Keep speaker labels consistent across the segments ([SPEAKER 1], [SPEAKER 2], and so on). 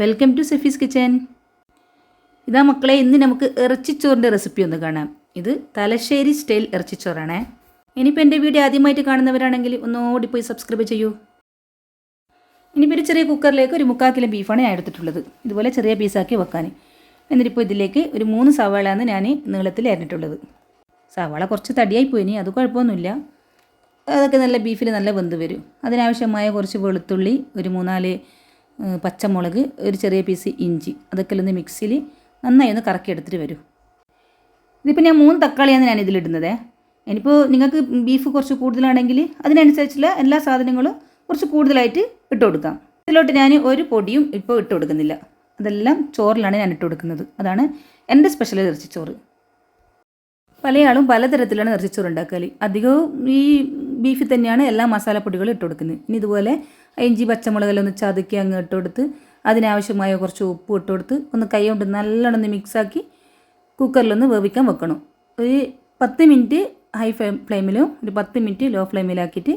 [SPEAKER 1] Welcome to സെഫീസ് kitchen ഇതാ മക്കളെ ഇന്ന് നമുക്ക് ഇറച്ചിച്ചോറിന്റെ റെസിപ്പി ഒന്ന് കാണാം. ഇത് തലശ്ശേരി സ്റ്റൈൽ ഇറച്ചിച്ചോറാണേ. ഇനിയിപ്പോൾ എന്റെ വീഡിയോ ആദ്യമായിട്ട് കാണുന്നവരാണെങ്കിൽ ഒന്ന് ഓടിപ്പോയി സബ്സ്ക്രൈബ് ചെയ്യൂ. ഇനിയിപ്പോൾ ഒരു ചെറിയ കുക്കറിലേക്ക് ഒരു മുക്കാൽ കിലോ ബീഫാണ് ഞാൻ എടുത്തിട്ടുള്ളത്. ഇതുപോലെ ചെറിയ പീസാക്കി വെക്കാൻ. എന്നിട്ടിപ്പോൾ ഇതിലേക്ക് ഒരു മൂന്ന് സവാളയാണ് ഞാൻ നീളത്തിൽ അരിഞ്ഞിട്ടുള്ളത്. സവാള കുറച്ച് തടിയായി പോയി അത് കുഴപ്പമൊന്നുമില്ല. അതൊക്കെ നല്ല ബീഫിൽ നല്ല വെന്ത് വരും. അതിനാവശ്യമായ കുറച്ച് വെളുത്തുള്ളി ഒരു മൂന്നാൽ പച്ചമുളക് ഒരു ചെറിയ പീസ് ഇഞ്ചി അതൊക്കെ ഒന്ന് മിക്സിയിൽ നന്നായി ഒന്ന് കറക്കി എടുത്തിട്ട് വരും. ഇതിപ്പോൾ ഞാൻ മൂന്ന് തക്കാളിയാണ് ഞാൻ ഇതിലിടുന്നത് ഇനിയിപ്പോൾ നിങ്ങൾക്ക് ബീഫ് കുറച്ച് കൂടുതലാണെങ്കിൽ അതിനനുസരിച്ചുള്ള എല്ലാ സാധനങ്ങളും കുറച്ച് കൂടുതലായിട്ട് ഇട്ട് കൊടുക്കാം. ഇതിലോട്ട് ഞാൻ ഒരു പൊടിയും ഇപ്പോൾ ഇട്ട് കൊടുക്കുന്നില്ല. അതെല്ലാം ചോറിലാണ് ഞാൻ ഇട്ട് കൊടുക്കുന്നത്. അതാണ് എന്റെ സ്പെഷ്യൽ ഇറച്ചിച്ചോറ്. പലയാളും പലതരത്തിലാണ് ഇറച്ചിച്ചോറ് ഉണ്ടാക്കൽ അധികവും ഈ ബീഫിൽ തന്നെയാണ് എല്ലാ മസാലപ്പൊടികളും ഇട്ട് കൊടുക്കുന്നത്. ഇനി ഇതുപോലെ ഇഞ്ചി പച്ചമുളകെല്ലാം ഒന്ന് ചതുക്കി അങ്ങ് ഇട്ട് കൊടുത്ത് അതിനാവശ്യമായ കുറച്ച് ഉപ്പ് ഇട്ട് കൊടുത്ത് ഒന്ന് കൈ കൊണ്ട് നല്ലോണം മിക്സാക്കി കുക്കറിലൊന്ന് വേവിക്കാൻ വെക്കണം. ഒരു പത്ത് മിനിറ്റ് ഹൈ ഫ്ലെയിം ഫ്ലെയിമിലും ഒരു പത്ത് മിനിറ്റ് ലോ ഫ്ലെയിമിലാക്കിയിട്ട്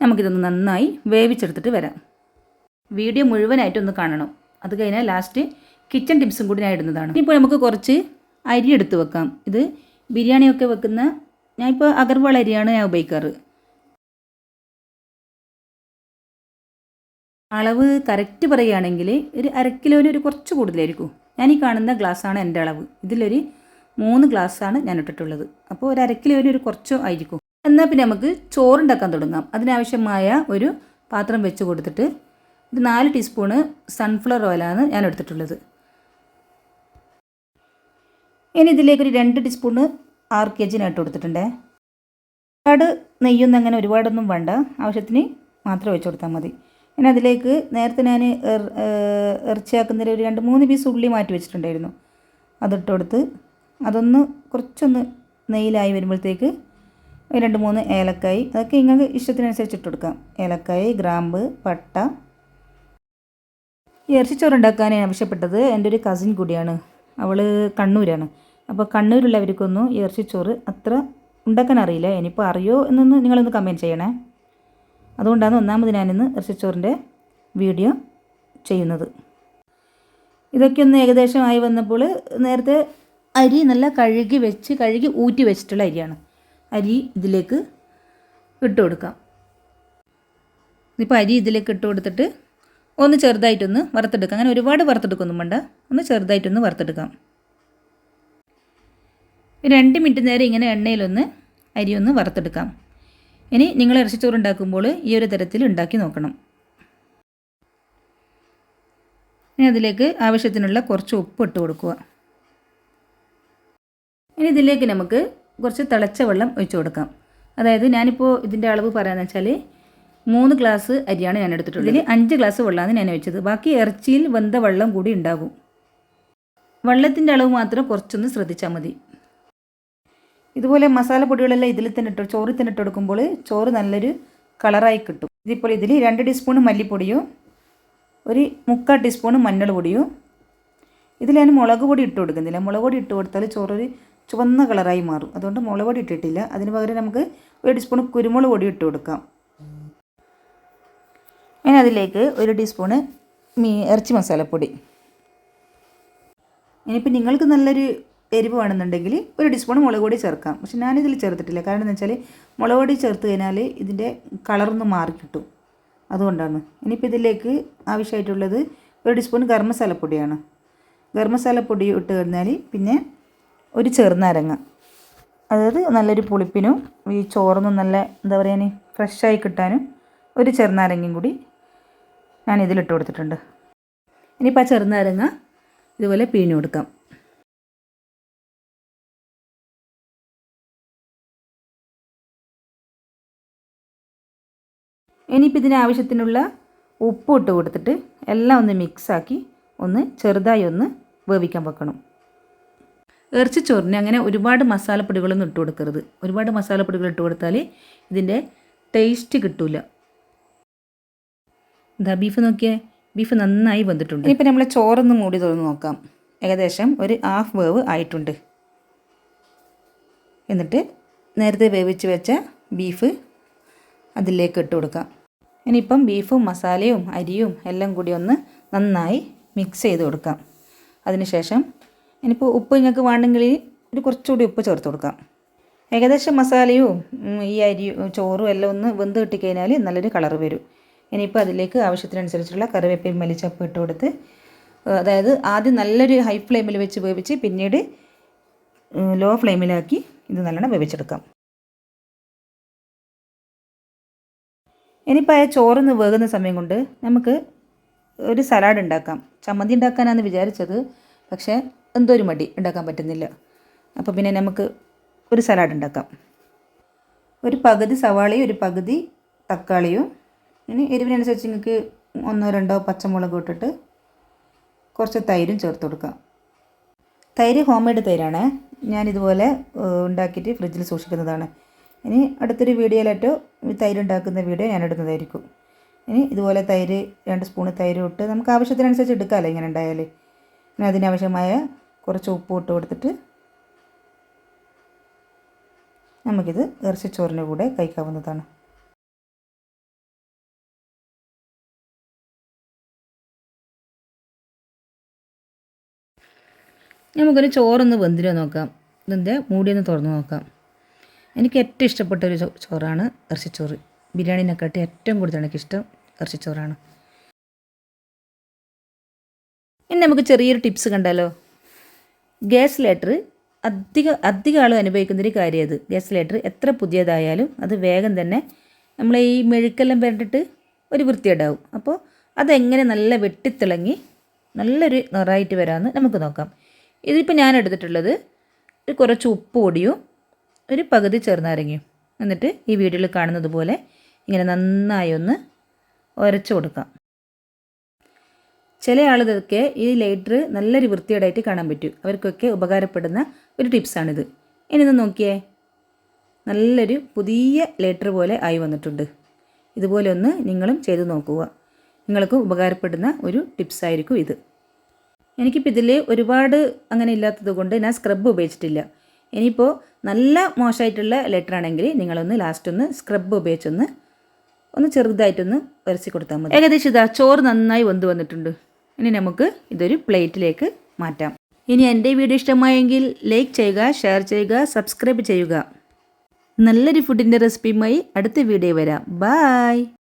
[SPEAKER 1] നമുക്കിതൊന്ന് നന്നായി വേവിച്ചെടുത്തിട്ട് വരാം. വീഡിയോ മുഴുവനായിട്ട് ഒന്ന് കാണണം. അത് കഴിഞ്ഞാൽ ലാസ്റ്റ് കിച്ചൺ ടിപ്സും കൂടി ഞാൻ ഇടുന്നതാണ്. ഇപ്പോൾ നമുക്ക് കുറച്ച് അരി എടുത്ത് വെക്കാം. ഇത് ബിരിയാണിയൊക്കെ വെക്കുന്ന ഞാനിപ്പോൾ അഗർവാൾ അരിയാണ് ഞാൻ ഉപയോഗിക്കാറ്. അളവ് കറക്റ്റ് പറയുകയാണെങ്കിൽ ഒരു അര കിലോന് ഒരു കുറച്ച് കൂടുതലായിരിക്കും. ഞാൻ ഈ കാണുന്ന ഗ്ലാസ്സാണ് എന്റെ അളവ്. ഇതിലൊരു മൂന്ന് ഗ്ലാസ്സാണ് ഞാൻ ഇട്ടിട്ടുള്ളത്. അപ്പോൾ ഒരു അര കിലോന് ഒരു കുറച്ച് ആയിരിക്കും. എന്നാൽ പിന്നെ നമുക്ക് ചോറുണ്ടാക്കാൻ തുടങ്ങാം. അതിനാവശ്യമായ ഒരു പാത്രം വെച്ച് കൊടുത്തിട്ട് ഒരു നാല് ടീസ്പൂണ് സൺഫ്ലവർ ഓയിലാണ് ഞാൻ എടുത്തിട്ടുള്ളത്. ഇനി ഇതിലേക്ക് ഒരു രണ്ട് ടീസ്പൂണ് ആർ കെ ജി ഇട്ട് കൊടുത്തിട്ടുണ്ടേ. ഒരുപാട് നെയ്യൊന്നും അങ്ങനെ ഒരുപാടൊന്നും വേണ്ട. ആവശ്യത്തിന് മാത്രം വെച്ച് കൊടുത്താൽ മതി. പിന്നെ അതിലേക്ക് നേരത്തെ ഞാൻ ഇറച്ചിയാക്കുന്നതിൽ ഒരു രണ്ട് മൂന്ന് പീസ് ഉള്ളി മാറ്റി വെച്ചിട്ടുണ്ടായിരുന്നു. അതിട്ട് കൊടുത്ത് അതൊന്ന് കുറച്ചൊന്ന് നെയ്യിലായി വരുമ്പോഴത്തേക്ക് രണ്ട് മൂന്ന് ഏലക്കായി. അതൊക്കെ നിങ്ങൾക്ക് ഇഷ്ടത്തിനനുസരിച്ച് ഇട്ട് കൊടുക്കാം. ഏലക്കായി ഗ്രാമ്പ് പട്ട. ഇറച്ചിച്ചോറ് ഉണ്ടാക്കാൻ ആവശ്യപ്പെട്ടത് എന്റെ ഒരു കസിൻ കൂടിയാണ്. അവൾ കണ്ണൂരാണ്. അപ്പോൾ കണ്ണൂരുള്ളവർക്കൊന്നും ഇറച്ചിച്ചോറ് അത്ര ഉണ്ടാക്കാൻ അറിയില്ല. ഇനിയിപ്പോൾ അറിയോ എന്നൊന്ന് നിങ്ങളൊന്ന് കമന്റ് ചെയ്യണേ. അതുകൊണ്ടാണ് ഒന്നാമത് ഞാനിന്ന് ഇറച്ചിച്ചോറിന്റെ വീഡിയോ ചെയ്യുന്നത്. ഇതൊക്കെ ഒന്ന് ഏകദേശമായി വന്നപ്പോൾ നേരത്തെ അരി നല്ല കഴുകി വെച്ച് കഴുകി ഊറ്റി വെച്ചിട്ടുള്ള അരിയാണ്. അരി ഇതിലേക്ക് ഇട്ട് കൊടുക്കാം. ഇപ്പോൾ അരി ഇതിലേക്ക് ഇട്ട് കൊടുത്തിട്ട് ഒന്ന് ചെറുതായിട്ടൊന്ന് വറുത്തെടുക്കാം. അങ്ങനെ ഒരുപാട് വറുത്തെടുക്കൊന്നും വേണ്ട. ഒന്ന് ചെറുതായിട്ടൊന്ന് വറുത്തെടുക്കാം. രണ്ട് മിനിറ്റ് നേരം ഇങ്ങനെ എണ്ണയിലൊന്ന് അരി ഒന്ന് വറുത്തെടുക്കാം. ഇനി നിങ്ങൾ ഇറച്ചിച്ചോറ് ഉണ്ടാക്കുമ്പോൾ ഈ ഒരു തരത്തിൽ ഉണ്ടാക്കി നോക്കണം. ഇനി അതിലേക്ക് ആവശ്യത്തിനുള്ള കുറച്ച് ഉപ്പ് ഇട്ട് കൊടുക്കുക. ഇനി ഇതിലേക്ക് നമുക്ക് കുറച്ച് തിളച്ച വെള്ളം ഒഴിച്ചു കൊടുക്കാം. അതായത് ഞാനിപ്പോൾ ഇതിന്റെ അളവ് പറയാമെന്ന് വെച്ചാൽ മൂന്ന് ഗ്ലാസ് അരിയാണ് ഞാൻ എടുത്തിട്ടുള്ളത്. ഇതിൽ അഞ്ച് ഗ്ലാസ് വെള്ളമാണ് ഞാൻ ഒഴിച്ചത്. ബാക്കി ഇറച്ചിയിൽ വെന്ത വെള്ളം കൂടി ഉണ്ടാകും. വെള്ളത്തിന്റെ അളവ് മാത്രം കുറച്ചൊന്ന് ശ്രദ്ധിച്ചാൽ മതി. ഇതുപോലെ മസാല പൊടികളെല്ലാം ഇതിൽ തന്നെ ഇട്ട് ചോറിൽ തന്നെ ഇട്ട് കൊടുക്കുമ്പോൾ ചോറ് നല്ലൊരു കളറായി കിട്ടും. ഇതിപ്പോൾ ഇതിൽ രണ്ട് ടീസ്പൂൺ മല്ലിപ്പൊടിയും ഒരു മുക്കാൽ ടീസ്പൂൺ മഞ്ഞൾ പൊടിയും ഇതിൽ ഞാൻ മുളക് പൊടി ഇട്ട് കൊടുക്കുന്നില്ല. മുളക് പൊടി ഇട്ട് കൊടുത്താൽ ചോറൊരു ചുവന്ന കളറായി മാറും. അതുകൊണ്ട് മുളക് പൊടി ഇട്ടിട്ടില്ല. അതിന് പകരം നമുക്ക് ഒരു ടീസ്പൂൺ കുരുമുളക് പൊടി ഇട്ട് കൊടുക്കാം. ഇനി അതിലേക്ക് ഒരു ടീസ്പൂണ് മീ ഇറച്ചി മസാലപ്പൊടി. ഇനിയിപ്പോൾ നിങ്ങൾക്ക് നല്ലൊരു എരിവ് വേണമെന്നുണ്ടെങ്കിൽ ഒരു ടീസ്പൂൺ മുളക് പൊടി ചേർക്കാം. പക്ഷെ ഞാനിതിൽ ചേർത്തിട്ടില്ല. കാരണം എന്ന് വെച്ചാൽ മുളക് പൊടി ചേർത്ത് കഴിഞ്ഞാൽ ഇതിന്റെ കളറൊന്ന് മാറി കിട്ടും. അതുകൊണ്ടാണ്. ഇനിയിപ്പോൾ ഇതിലേക്ക് ആവശ്യമായിട്ടുള്ളത് ഒരു ടീസ്പൂൺ ഗരം മസാലപ്പൊടിയാണ് ഗരം മസാലപ്പൊടി ഇട്ട് കഴിഞ്ഞാൽ പിന്നെ ഒരു ചെറുനാരങ്ങ അതായത് നല്ലൊരു പുളിപ്പിനും ഈ ചോറൊന്നും നല്ല എന്താ പറയുക ഫ്രഷായി കിട്ടാനും ഒരു ചെറുനാരങ്ങയും കൂടി ഞാൻ ഇതിലിട്ട് കൊടുത്തിട്ടുണ്ട്. ഇനിയിപ്പോൾ ആ ചെറുനാരങ്ങ ഇതുപോലെ പിഴിഞ്ഞു കൊടുക്കാം. ഇനിയിപ്പോൾ ഇതിന് ആവശ്യത്തിനുള്ള ഉപ്പ് ഇട്ട് കൊടുത്തിട്ട് എല്ലാം ഒന്ന് മിക്സാക്കി ഒന്ന് ചെറുതായി ഒന്ന് വേവിക്കാൻ വെക്കണം. ഇറച്ചിച്ചോറിന് അങ്ങനെ ഒരുപാട് മസാലപ്പൊടികളൊന്നും ഇട്ട് കൊടുക്കരുത്. ഒരുപാട് മസാലപ്പൊടികൾ ഇട്ട് കൊടുത്താൽ ഇതിന്റെ ടേസ്റ്റ് കിട്ടില്ല എന്താ ബീഫ് നോക്കിയേ. ബീഫ് നന്നായി വന്നിട്ടുണ്ട് ഇനിയിപ്പോൾ നമ്മൾ ചോറൊന്ന് മൂടി തുറന്ന് നോക്കാം. ഏകദേശം ഒരു ഹാഫ് വേവ് ആയിട്ടുണ്ട്. എന്നിട്ട് നേരത്തെ വേവിച്ച് വെച്ച ബീഫ് അതിലേക്ക് ഇട്ട് കൊടുക്കാം. ഇനിയിപ്പം ബീഫും മസാലയും അരിയും എല്ലാം കൂടി ഒന്ന് നന്നായി മിക്സ് ചെയ്ത് കൊടുക്കാം. അതിനുശേഷം ഇനിയിപ്പോൾ ഉപ്പ് നിങ്ങൾക്ക് വേണമെങ്കിൽ ഒരു കുറച്ചുകൂടി ഉപ്പ് ചേർത്ത് കൊടുക്കാം. ഏകദേശം മസാലയും ഈ അരി ചോറും എല്ലാം ഒന്ന് വെന്ത് കിട്ടിക്കഴിഞ്ഞാൽ നല്ലൊരു കളർ വരും. ഇനിയിപ്പോൾ അതിലേക്ക് ആവശ്യത്തിനനുസരിച്ചുള്ള കറിവേപ്പിൻ മല്ലിച്ചപ്പ് ഇട്ട് കൊടുത്ത് അതായത് ആദ്യം നല്ലൊരു ഹൈ ഫ്ലെയിമിൽ വെച്ച് വേവിച്ച് പിന്നീട് ലോ ഫ്ലെയിമിലാക്കി ഇത് നല്ലോണം വേവിച്ചെടുക്കാം. ഇനിയിപ്പോൾ ആ ചോറൊന്ന് വേകുന്ന സമയം കൊണ്ട് നമുക്ക് ഒരു സലാഡ് ഉണ്ടാക്കാം. ചമ്മന്തി ഉണ്ടാക്കാനാണ് വിചാരിച്ചത് പക്ഷേ എന്തോ ഒരു മടി ഉണ്ടാക്കാൻ പറ്റുന്നില്ല. അപ്പോൾ പിന്നെ നമുക്ക് ഒരു സലാഡ് ഉണ്ടാക്കാം. ഒരു പകുതി സവാളയും ഒരു പകുതി തക്കാളിയും. ഇനി എരിവിനനുസരിച്ച് നിങ്ങൾക്ക് ഒന്നോ രണ്ടോ പച്ചമുളക് ഇട്ടിട്ട് കുറച്ച് തൈരും ചേർത്ത് കൊടുക്കാം. തൈര് ഹോം മെയ്ഡ് തൈരാണ്. ഞാനിതുപോലെ ഉണ്ടാക്കിയിട്ട് ഫ്രിഡ്ജിൽ സൂക്ഷിക്കുന്നതാണ്. ഇനി അടുത്തൊരു വീഡിയോയിലേറ്റോ തൈര് ഉണ്ടാക്കുന്ന വീഡിയോ ഞാൻ ഇടുന്നതായിരിക്കും ഇനി ഇതുപോലെ തൈര് രണ്ട് സ്പൂണ് തൈര് ഇട്ട് നമുക്ക് ആവശ്യത്തിനനുസരിച്ച് എടുക്കാമല്ലോ ഇങ്ങനെ ഉണ്ടായാൽ ഇനി അതിനാവശ്യമായ കുറച്ച് ഉപ്പ് ഇട്ട് കൊടുത്തിട്ട് നമുക്കിത് ഇറച്ചിച്ചോറിന്റെ കൂടെ കഴിക്കാവുന്നതാണ്. നമുക്കൊരു ചോറൊന്ന് വെന്തിരോ നോക്കാം. ഇതിന്റെ മൂടിയൊന്ന് തുറന്ന് നോക്കാം. എനിക്ക് ഏറ്റവും ഇഷ്ടപ്പെട്ട ഒരു ചോറാണ് ഇറച്ചിച്ചോറ്. ബിരിയാണിനെക്കാട്ടി ഏറ്റവും കൂടുതൽ എനിക്കിഷ്ടം ഇറച്ചിച്ചോറാണ്. ഇനി നമുക്ക് ചെറിയൊരു ടിപ്സ് കണ്ടാലോ? ഗ്യാസ് ലേറ്റർ അധിക അധികം ആളും അനുഭവിക്കുന്നൊരു കാര്യം അത്. ഗ്യാസ് ലേറ്റർ എത്ര പുതിയതായാലും അത് വേഗം തന്നെ നമ്മൾ ഈ മെഴുക്കെല്ലാം പുരണ്ടിട്ട് ഒരു വൃത്തിയുണ്ടാവും. അപ്പോൾ അതെങ്ങനെ നല്ല വെട്ടിത്തിളങ്ങി നല്ലൊരു നിറായിട്ട് വരാമെന്ന് നമുക്ക് നോക്കാം. ഇതിപ്പോൾ ഞാൻ എടുത്തിട്ടുള്ളത് കുറച്ച് ഉപ്പ് പൊടിയും ഒരു പകുതി ചെറുനാരങ്ങയും. എന്നിട്ട് ഈ വീഡിയോയിൽ കാണുന്നത് പോലെ ഇങ്ങനെ നന്നായി ഒന്ന് ഉരച്ചു കൊടുക്കാം. ചില ആളുകൾക്ക് ഈ ലൈറ്റർ നല്ലൊരു വൃത്തിയോടായിട്ട് കാണാൻ പറ്റും. അവർക്കൊക്കെ ഉപകാരപ്പെടുന്ന ഒരു ടിപ്സാണിത്. ഇനി ഒന്ന് നോക്കിയേ. നല്ലൊരു പുതിയ ലെറ്റർ പോലെ ആയി വന്നിട്ടുണ്ട്. ഇതുപോലെ ഒന്ന് നിങ്ങളും ചെയ്തു നോക്കുക. നിങ്ങൾക്ക് ഉപകാരപ്പെടുന്ന ഒരു ടിപ്സായിരിക്കും ഇത്. എനിക്കിപ്പോൾ ഇതിൽ ഒരുപാട് അങ്ങനെ ഇല്ലാത്തത് കൊണ്ട് ഞാൻ സ്ക്രബ് ഉപയോഗിച്ചിട്ടില്ല. ഇനിയിപ്പോൾ നല്ല മോശമായിട്ടുള്ള ലെറ്റർ ആണെങ്കിൽ നിങ്ങളൊന്ന് ലാസ്റ്റ് ഒന്ന് സ്ക്രബ് ഉപയോഗിച്ചൊന്ന് ഒന്ന് ചെറുതായിട്ടൊന്ന് വരച്ച് കൊടുത്താൽ മതി. ഏകദേശം ഇതാ ചോറ് നന്നായി വെന്ത് വന്നിട്ടുണ്ട്. ഇനി നമുക്ക് ഇതൊരു പ്ലേറ്റിലേക്ക് മാറ്റാം. ഇനി എന്റെ വീഡിയോ ഇഷ്ടമായെങ്കിൽ ലൈക്ക് ചെയ്യുക ഷെയർ ചെയ്യുക സബ്സ്ക്രൈബ് ചെയ്യുക. നല്ലൊരു ഫുഡിന്റെ റെസിപ്പിയുമായി അടുത്ത വീഡിയോ വരാം. ബായ്